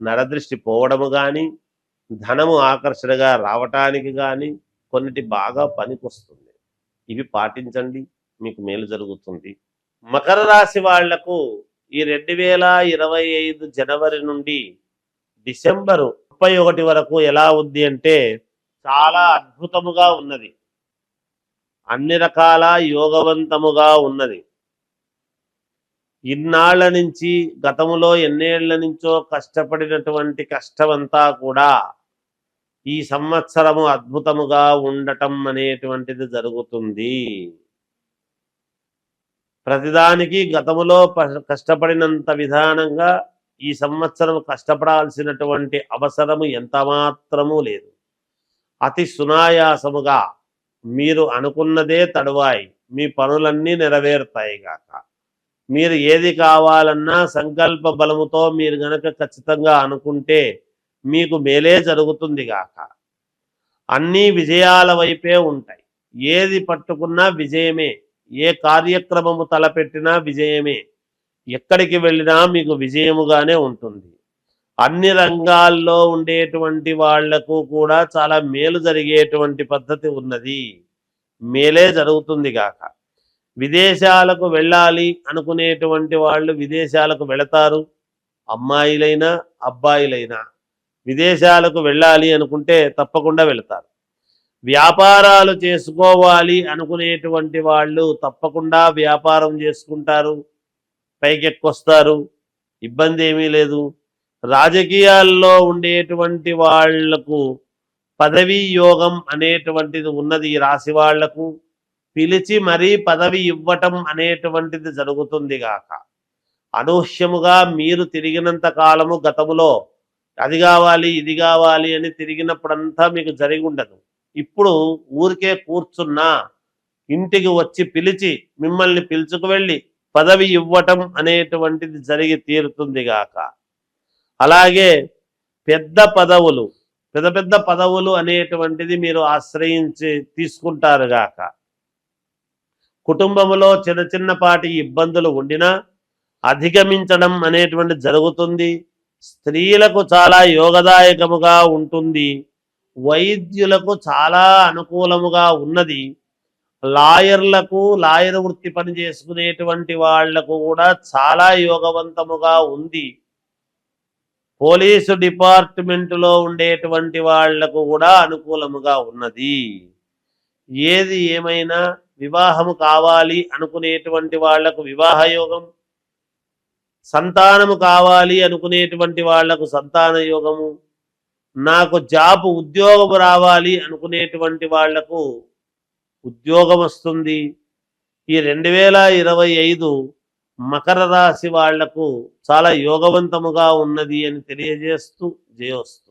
నరదృష్టి పోవడము కానీ ధనము ఆకర్షణగా రావటానికి కానీ కొన్నిటి బాగా పనికొస్తుంది. ఇవి పాటించండి మీకు మేలు జరుగుతుంది. మకర రాశి వాళ్ళకు ఈ రెండు వేల ఇరవై ఐదు జనవరి నుండి డిసెంబరు ముప్పై ఒకటి వరకు ఎలా ఉంది అంటే చాలా అద్భుతముగా ఉన్నది. అన్ని రకాల యోగవంతముగా ఉన్నది. ఇన్నాళ్ళ నుంచి గతంలో ఎన్నేళ్ళ నుంచో కష్టపడినటువంటి కష్టమంతా కూడా ఈ సంవత్సరము అద్భుతముగా ఉండటం అనేటువంటిది జరుగుతుంది. ప్రతిదానికి గతములో ప- కష్టపడినంత విధానంగా ఈ సంవత్సరం కష్టపడాల్సినటువంటి అవసరము ఎంత మాత్రము లేదు. అతి సునాయాసముగా మీరు అనుకున్నదే తడువాయి. మీ పనులన్నీ నెరవేరుతాయి గాక. మీరు ఏది కావాలన్నా సంకల్ప బలముతో మీరు గనక ఖచ్చితంగా అనుకుంటే మీకు మేలే జరుగుతుంది గాక. అన్నీ విజయాల వైపే ఉంటాయి. ఏది పట్టుకున్నా విజయమే. ఏ కార్యక్రమము తలపెట్టినా విజయమే. ఎక్కడికి వెళ్ళినా మీకు విజయముగానే ఉంటుంది. అన్ని రంగాల్లో ఉండేటువంటి వాళ్ళకు కూడా చాలా మేలు జరిగేటువంటి పద్ధతి ఉన్నది. మేలే జరుగుతుంది గాక. విదేశాలకు వెళ్ళాలి అనుకునేటువంటి వాళ్ళు విదేశాలకు వెళతారు. అమ్మాయిలైనా అబ్బాయిలైనా విదేశాలకు వెళ్ళాలి అనుకుంటే తప్పకుండా వెళతారు. వ్యాపారాలు చేసుకోవాలి అనుకునేటువంటి వాళ్ళు తప్పకుండా వ్యాపారం చేసుకుంటారు. పైకెక్కొస్తారు. ఇబ్బంది ఏమీ లేదు. రాజకీయాల్లో ఉండేటువంటి వాళ్ళకు పదవీ యోగం అనేటువంటిది ఉన్నది ఈ రాశి వాళ్ళకు. పిలిచి మరీ పదవి ఇవ్వటం అనేటువంటిది జరుగుతుంది గాక. అనూహ్యముగా మీరు తిరిగినంత కాలము గతములో అది కావాలి ఇది కావాలి అని తిరిగినప్పుడంతా మీకు జరిగి ఉండదు. ఇప్పుడు ఊరికే కూర్చున్నా ఇంటికి వచ్చి పిలిచి మిమ్మల్ని పిలుచుకు వెళ్ళి పదవి ఇవ్వటం అనేటువంటిది జరిగి తీరుతుంది గాక. అలాగే పెద్ద పదవులు పెద్ద పెద్ద పదవులు అనేటువంటిది మీరు ఆశ్రయించి తీసుకుంటారు గాక. కుటుంబంలో చిన్న చిన్నపాటి ఇబ్బందులు ఉండినా అధిగమించడం అనేటువంటి జరుగుతుంది. స్త్రీలకు చాలా యోగదాయకముగా ఉంటుంది. వైద్యులకు చాలా అనుకూలముగా ఉన్నది. లాయర్లకు లాయర్ వృత్తి పని చేసుకునేటువంటి వాళ్ళకు కూడా చాలా యోగవంతముగా ఉంది. పోలీసు డిపార్ట్మెంటులో ఉండేటువంటి వాళ్ళకు కూడా అనుకూలముగా ఉన్నది. ఏది ఏమైనా వివాహము కావాలి అనుకునేటువంటి వాళ్ళకు వివాహ యోగం సంతానము కావాలి అనుకునేటువంటి వాళ్ళకు సంతాన యోగము నాకు జాబ్ ఉద్యోగం రావాలి అనుకునేటువంటి వాళ్ళకు ఉద్యోగం వస్తుంది. ఈ రెండు వేల ఇరవై ఐదు మకర రాశి వాళ్ళకు చాలా యోగవంతముగా ఉన్నది అని తెలియజేస్తూ జయోస్తు.